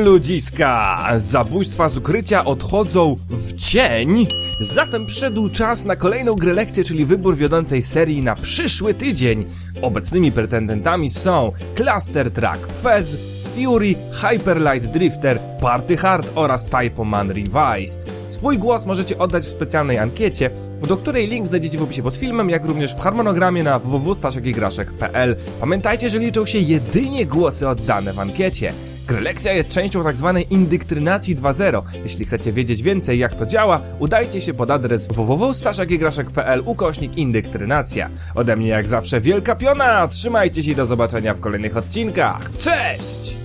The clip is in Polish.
ludziska! Zabójstwa z ukrycia odchodzą w cień. Zatem przyszedł czas na kolejną grę lekcję, czyli wybór wiodącej serii na przyszły tydzień. Obecnymi pretendentami są Cluster Track, Fez, Fury, Hyperlight Drifter, Party Hard oraz Typoman Revised. Swój głos możecie oddać w specjalnej ankiecie, do której link znajdziecie w opisie pod filmem, jak również w harmonogramie na www.staszekiegraszek.pl. Pamiętajcie, że liczą się jedynie głosy oddane w ankiecie. Grelekcja jest częścią tzw. indyktrynacji 2.0. Jeśli chcecie wiedzieć więcej jak to działa, udajcie się pod adres www.staszekiegraszek.pl ukośnik indyktrynacja. Ode mnie jak zawsze wielka piona, trzymajcie się i do zobaczenia w kolejnych odcinkach. Cześć!